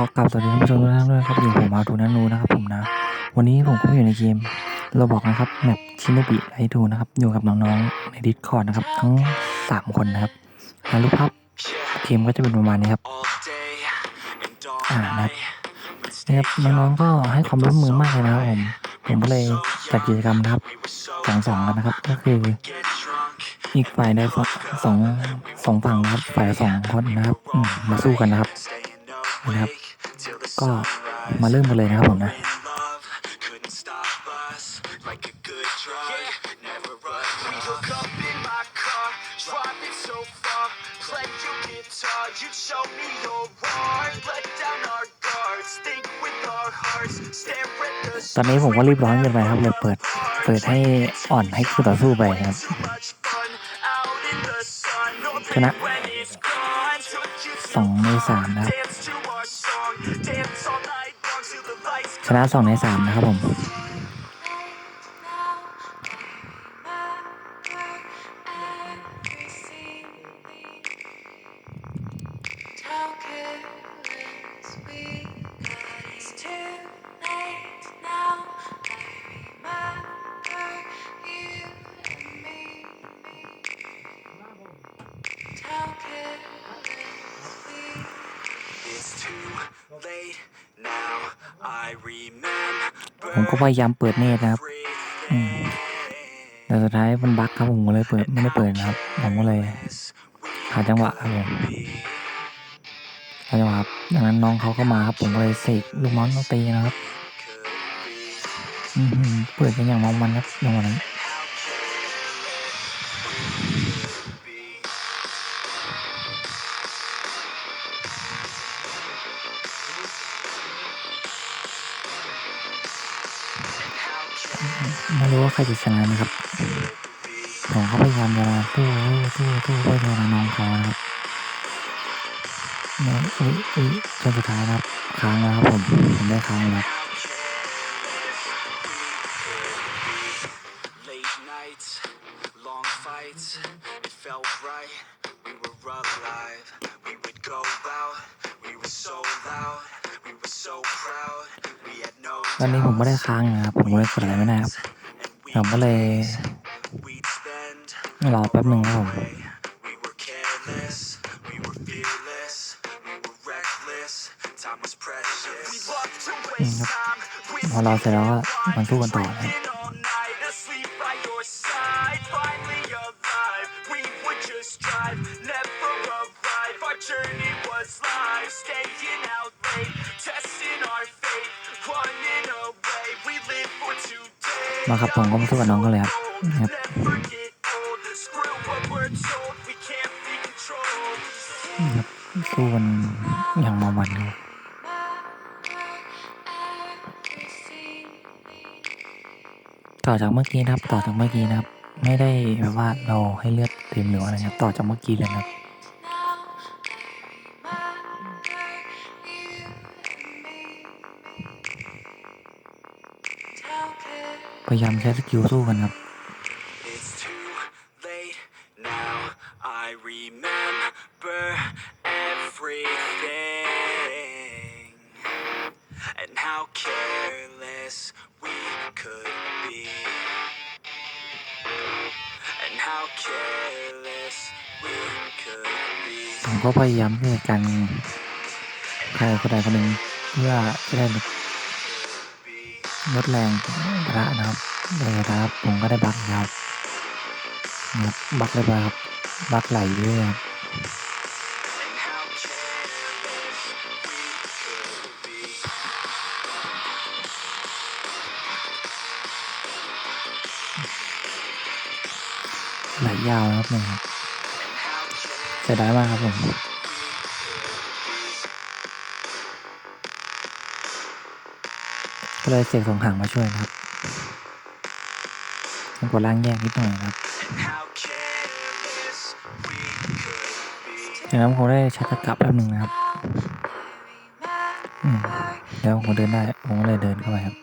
อกลับสวัสดีท่านผู้ชมทุกท่านด้วยครับอยู่ผมมาทูนันูนะครับผมนะ วันนี้ผมก็อยู่ในเกมเราบอกนะครับแมปชินโนบิไลทูนะครับอยู่กับน้องๆในดิสคอร์ดนะครับ ทั้งสามคนนะครับแล้วรูปภาพเกมก็จะเป็นประมาณนี้ครับอ่านะครับนะครับน้องๆก็ให้ความร่วมมือมากเลยนะครับผมผมก็เลยจัดกิจกรรมนะครับสองสองกันนะครับ ก็คืออีกฝ่ายได้สองสองฝั่งนะครับ ฝ่ายละสองคนนะครับมาสู้กันนะครับนะครับ ก็มาเริ่มกันเลยนะครับผมนะตอนนี้ผมก็รีบร้อนกันไปครับเลยเปิดเปิดให้อ่อนให้คู่ต่อสู้ไปครับชนะสองในสามนะครับ ชนะสองในสามนะครับผม ผมก็พยายามเปิดเนตนะครับแต่สุดท้ายมันบั๊กครับผมก็เลยเปิดไม่ได้เปิดนะครับ ผมก็เลยหาจังหวะครับผมหาจังหวะครับดังนั้นน้องเขาก็มาครับ ผมก็เลยเสกลูกมอนมาตีนะครับเปิดเป็นอย่างมองมันครับจังหวะนั้น ว่าใครจะชนะนะครับผมก็พยายามจะสู้สู้สู้เพื่อแทนน้องเขานะครับนี่ยอุ้ยอุ้ยจนสุดท้ายนะครับค้างแล้วครับผมผมได้ค้างแล้ว Late nights, long fights, it felt right. We were alive. We would go out. We were so loud. We were so proud. We had no ตอนนี้ผมไม่ได้ค้างนะครับ ผมก็เลยกดอะไรไม่ได้ครับ ผมก็เลยรอแป๊บหนึ่งครับผมพอรอเสร็จแล้วก็มันสู้กันต่อครับ มาครับผมก็มาสู้กับน้องกันเลยครับครับครับสู้กันอย่างมามันครับต่อจากเมื่อกี้นะครับ ต่อจากเมื่อกี้นะครับ ไม่ได้แบบว่าเราให้เลือดเต็มหรืออะไรนะครับต่อจากเมื่อกี้เลยนะครับ พยายามใช้สกิลสู้กันครับผมก็พยายามที่จกันใครก็ได้คนหนึ่งเพื่อจะได้ ลดแรงประนะครับเลยครับผมก็ได้บักครับนะครับบักเลยครับบักไหลเรื่อยไหลยาวนะครับเนี่ยครับเสียดายมากครับผม เลยเสกสองหางมาช่วยนะครับต้องกดล่างแยกนิดหน่อยนะครับ And how careless we could be. จากนั้นผมได้ชักตกลับแป๊บหนึ่งนะครับอืมแล้วผมเดินได้ผมก็เลยเดินเข้าไปครับ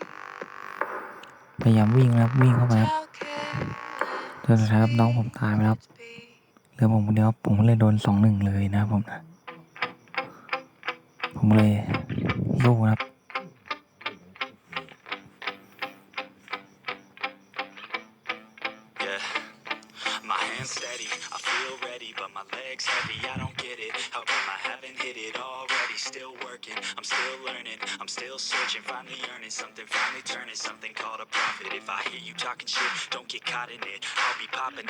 พยายามวิ่งนะครับวิ่งเข้าไปครับจนสุดท้ายครับน้องผมตายไปแล้วครับเหลือผมคนเดียวผมก็เลยโดนสองหนึ่งเลยนะครับผมนะผมเลยสู้นะครับ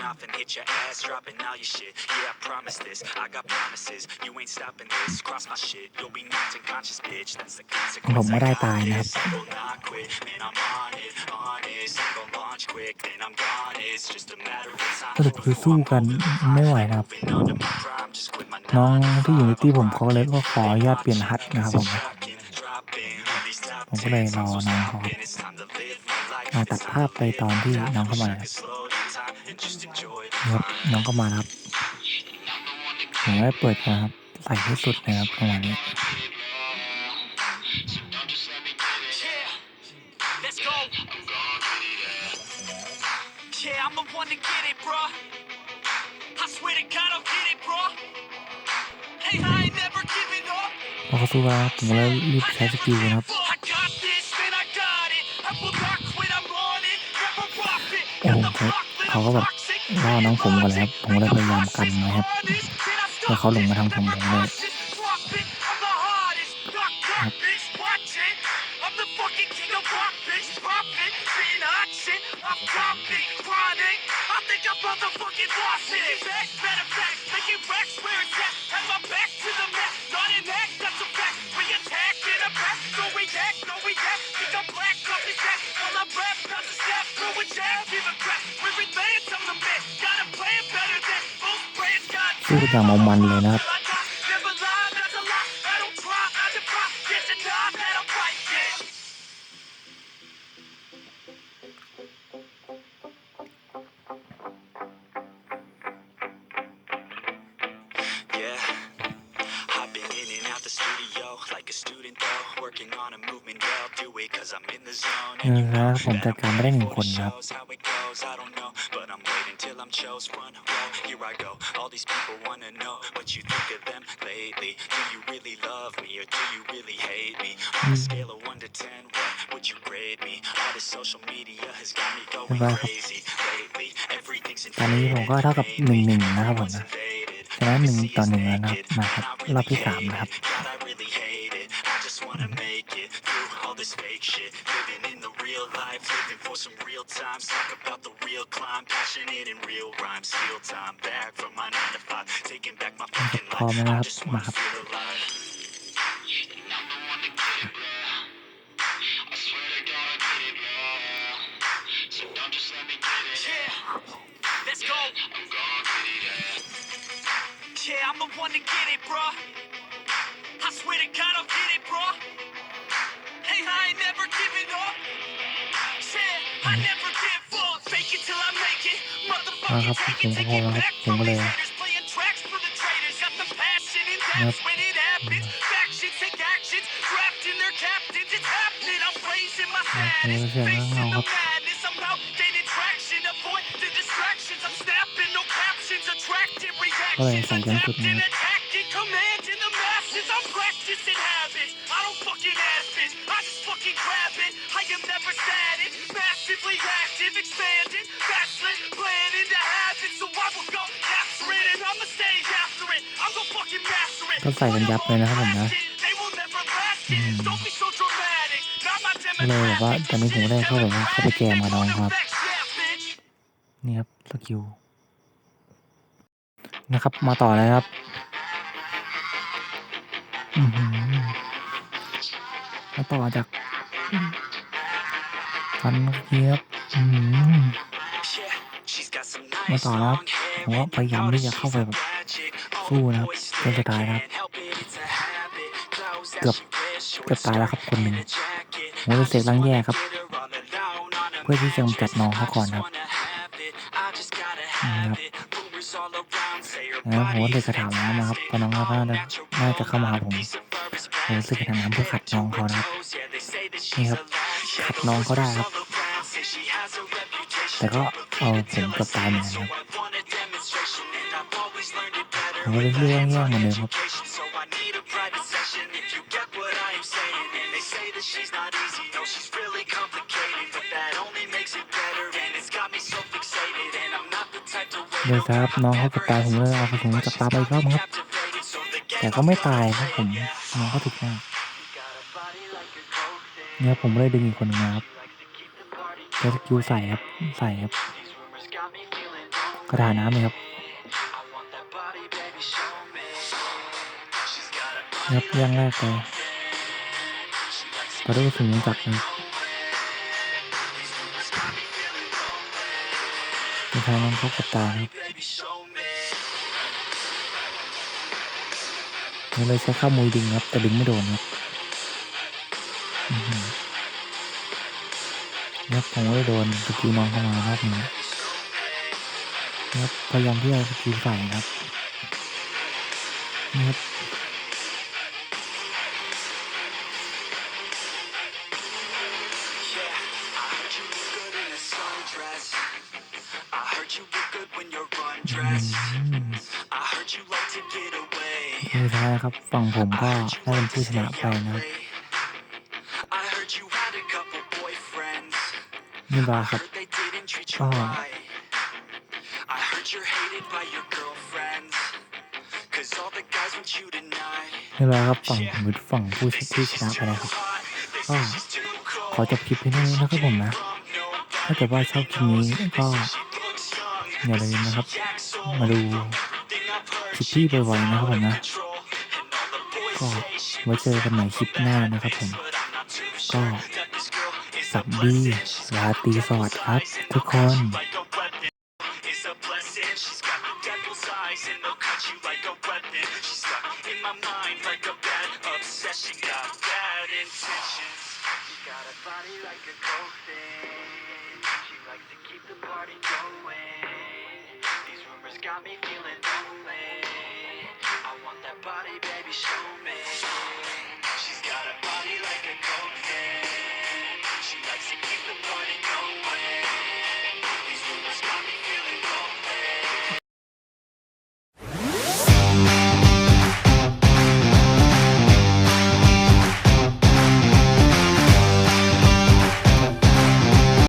off and hit your ass, dropping all your shit. Yeah, I promise this, I got promises. You ain't stopping this. Cross my shit, you'll be knocked unconscious, bitch. That's the ผม consequence. ไม่ I ได้ got ตายนะค this. รับ will not quit, man. I'm on it, honest. I'm gonna launch quick, then I'm gone. It's just a matter of time. สรุปคือสู้กันไม่ไหวนะครับ Moving under my prime, just quit my น้อง nine to ที่อยู่ใน five. ที่ผมเขาเลยก็ขออนุญาตเปลี่ยนรหัสนะครับผมผมก็เลยรอน้องเขามาตัดภาพไปตอนที่น้องเข้ามานะ ครับน้องก็มานะครับผมได้เปิดนะครับ ใส่ที่สุดนะครับประมาณนี้ Let's go. Yeah, I'm the one to get it, bro. I swear to God, I'll get it, bro. Hey, I ain't never giving up. พอเขาสู้แล้วผมก็เลยรีบใช้สกิลนะครับ I got this, man, I got it. I will not quit, I'm on it. Never profit. โอ้โหเขาเขาก็แบบ ล่อน้องผมก่อนเลยครับ ผมก็เลยพยายามกันนะครับแล้วเขาลงมาทางผมผมเลยครับ สู้กันอย่างเมามันเลยนะครับ Never lie, that's a lie. I don't try, I defy. Get the job that I'm right, yeah. Yeah, I've been in and out the studio like a student though, working on a movement. Yeah, I'll do it cause I'm in the zone. เออแล้วผมจัดการไม่ได้หนึ่งคนนะครับ waiting till I'm chose front row. Here I go. All these people wanna know what you think of them lately. Do you really love me or do you really hate me? On a scale of one to ten, what would you grade me? All this social media has got me going เรียบร้อยครับ crazy lately. Everything's ตอนนี้ผมก็เท่ากับหนึ่งหนึ่งนะครับผมนะชนะหนึ่งต่อหนึ่งแล้วนะครับมาครับรอบที่สามนะครับ God, I really hate it. I just wanna make it through all this fake shit. Living in the real life, living for some real times. Talk about the real climb, passionate in real rhymes. Steal time back from my 9 to 5. Taking back my fucking life. I just want to feel alive. 1 to get it, bruh. I swear to God, I'll get it, bruh. Hey, I ain't never giving up. Yeah, I never give up. Fake it till I make it. อ่าครับ Motherfucking ผม take พอ it แล้วครับ back ผม from ก็ the เลย haters. Playing tracks for the traitors. Got the passion and Yep. that's when it happens. Factions take actions. Trapped in their captains. It's happening. I'm raising my เออ status. เสียงข้าง Facing เราค the รับ madness. I'm out gaining traction. Avoid the distractions. I'm snapping. No captions. Attracting ก็เลย reactions. ใส่กันสุดนะ Adapting. ครับ Attacking. Expanding. Backslid. Planning to have it. So I will go capture it. And I'ma stay after it. I'm gonna fucking master it. ก็ใส่กันยับเลยนะครับผมนะ They will never last it. Don't be so dramatic. Not my ก็เลยแบบว่าตอนนี้ผมก็ได้เข้าแบบว่าเข้าไปแจมกับน้องครับ นี่ครับสกิลนะครับ มาต่อเลยครับอือหือมาต่อจากฟันเมื่อกี้ครับอือหือ มาต่อแล้วครับผมก็พยายามที่จะเข้าไปแบบสู้นะครับจนสุดท้ายนะครับ เกือบเกือบตายแล้วครับคนหนึ่งผมเลยเสกล้างแย่ครับ เพื่อที่จะกำจัดน้องเขาก่อนครับนะครับแล้วผมก็เลยกระถางน้ำมาครับพราะน้องเขาน่าจะน่าจะเข้ามาหาผมผมรู้สึกกระถางน้ำเพื่อขัดน้องเขานะครับนี่ครับขัดน้องเขาได้ครับ แต่ก็เอาผมกับตายเหมือนกันครับผมก็เลยเรื่องแย่งเหมือนเดิมครับเดี๋ยครับน้องเขาจะตายผมเลยเอากระสุนจากตาไปอีกรอบครับ แต่ก็ไม่ตายครับผมน้องเขาถูกแน่เนี่ยผมเลยดึงอีกคนนึงครับ ใช้สกิลใส่ครับ ใส่ครับ กระดาน้ำเลยครับครับย่างแรกเลยต่อด้วยกระสุนจักรนะครับจะทางน้องเขากับตาครับนี่เลยใช้ข้าวมวยดึงครับ แต่ดึงไม่โดนครับ ครับผมก็เลยโดนสกิลน้องเข้ามารอบนี้ครับพยายามที่จะสกิลใส่ครับนี่ครับ I heard you look good in a sundress. I heard you look good when you're undressed. I heard you like to get away. สุดท้ายครับฝั่งผมก็ได้เป็นผู้ชนะไปนะครับ girlfriends. Cause all the guys want you tonight. นี่บาครับฝั่งผมเป็นฝั่งผู้ชที่ชนะไปนะครับก็ขอจบคลิปเพียงเท่านี้นะครับผมนะ ถ้าเกิดว่าชอบคลิปนี้ก็อย่าลืมนะครับ มาดูคลิปที่บ่อยๆนะครับผมนะ ก็ไว้เจอกันใหม่คลิปหน้านะครับผม ก็ สวัสดีราตรีสวัสดิ์ครับทุกคน got me feeling lonely. I want that body, baby, show